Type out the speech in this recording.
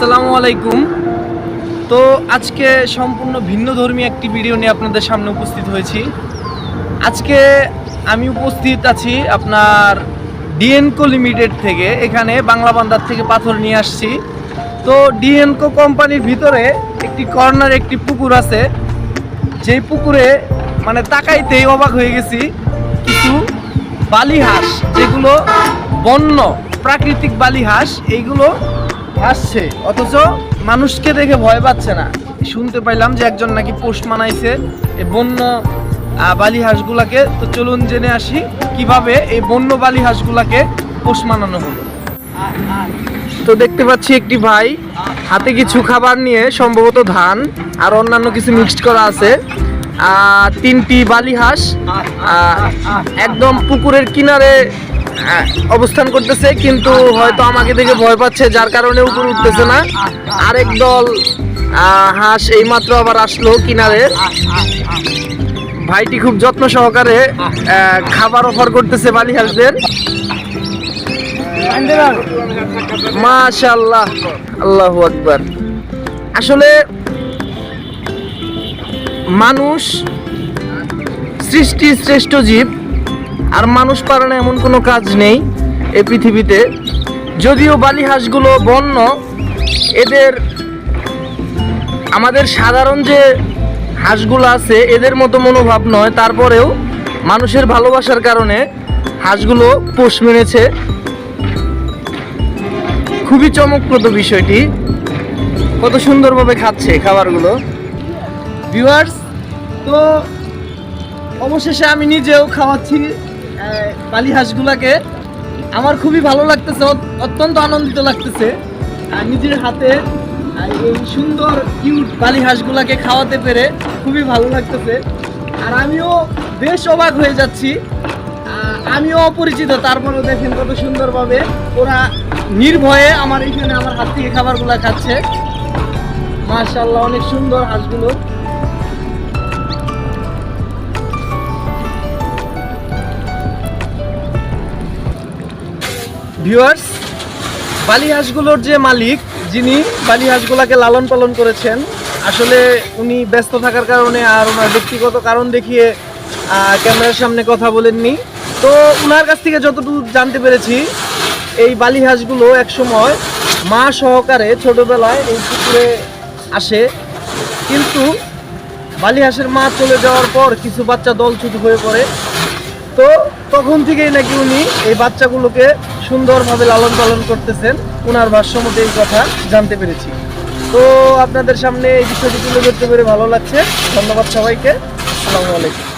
আসসালামু আলাইকুম। তো আজকে সম্পূর্ণ ভিন্ন ধর্মী একটি ভিডিও নিয়ে আপনাদের সামনে উপস্থিত হয়েছি। আজকে আমি উপস্থিত আছি আপনার ডিএনকো লিমিটেড থেকে, এখানে বাংলা বান্দার থেকে পাথর নিয়ে আসছি। তো ডিএনকো কোম্পানির ভিতরে একটি কর্নার, একটি পুকুর আছে। যেই পুকুরে মানে তাকাইতেই অবাক হয়ে গেছি, কিছু বালি হাঁস যেগুলো বন্য, প্রাকৃতিক বালি হাঁস এইগুলো আসছে। অথচ মানুষকে দেখে ভয় পাচ্ছে না। শুনতে পাইলাম যে একজন নাকি পোস্ট মানাইছে বন্য বালি হাঁসগুলাকে তো চলুন জেনে আসি কীভাবে এই বন্য বালি হাঁসগুলাকে পোষ মানানো হলো। তো দেখতে পাচ্ছি একটি ভাই হাতে কিছু খাবার নিয়ে সম্ভবত ধান আর অন্যান্য কিছু মিক্সড করা আছে। তিনটি বালি হাঁস একদম পুকুরের কিনারে অবস্থান করতেছে, কিন্তু হয়তো আমাকে দেখে ভয় পাচ্ছে, যার কারণে উপরে উঠতেছে না। আরেক দল হাঁস এইমাত্র আবার আসলো কিনারে। ভাইটি খুব যত্ন সহকারে খাবার অফার করতেছে বালি হাঁসদের। মাশাল্লাহ আল্লাহ আকবার। আসলে মানুষ সৃষ্টি শ্রেষ্ঠ জীব। আর মানুষ পারে না এমন কোনো কাজ নেই এই পৃথিবীতে। যদিও বালি হাঁসগুলো বন্য, এদের আমাদের সাধারণ যে হাঁসগুলো আছে, এদের মতো মনোভাব নয়। তারপরেও মানুষের ভালোবাসার কারণে হাঁসগুলো পোষ মেনেছে। খুবই চমকপ্রদ বিষয়টি। কত সুন্দরভাবে খাচ্ছে খাবারগুলো। ভিউয়ার্স, তো অবশেষে আমি নিজেও খাওয়াচ্ছি। বালি হাঁসগুলাকে আমার খুবই ভালো লাগতেছে অত্যন্ত আনন্দিত লাগতেছে। আর নিজের হাতে এই সুন্দর কিউট বালি হাঁসগুলাকে খাওয়াতে পেরে খুবই ভালো লাগতেছে। আর আমিও বেশ অবাক হয়ে যাচ্ছি। আমিও অপরিচিত, তারপরেও দেখেন কত সুন্দরভাবে ওরা নির্ভয়ে আমার এখানে আমার হাত থেকে খাবারগুলো খাচ্ছে। মাশাআল্লাহ, অনেক সুন্দর হাঁসগুলো। ভিউয়ার্স বালি হাঁসগুলোর যে মালিক, যিনি বালি হাঁসগুলাকে লালন পালন করেছেন, আসলে উনি ব্যস্ত থাকার কারণে আর ওনার ব্যক্তিগত কারণ দেখিয়ে ক্যামেরার সামনে কথা বলেননি। তো ওনার কাছ থেকে যতটুকু জানতে পেরেছি, এই বালি হাঁসগুলো একসময় মা সহকারে ছোটোবেলায় এই পুকুরে আসে। কিন্তু বালি হাঁসের মা চলে যাওয়ার পর কিছু বাচ্চা দলছুট হয়ে পড়ে। তো তখন থেকেই নাকি উনি এই বাচ্চাগুলোকে সুন্দরভাবে লালন পালন করতেছেন ওনার ভাষ্য মতে এই কথা জানতে পেরেছি। তো আপনাদের সামনে এই বিষয়টি তুলে ধরতে পেরে ভালো লাগছে। ধন্যবাদ সবাইকে। আসসালামু আলাইকুম।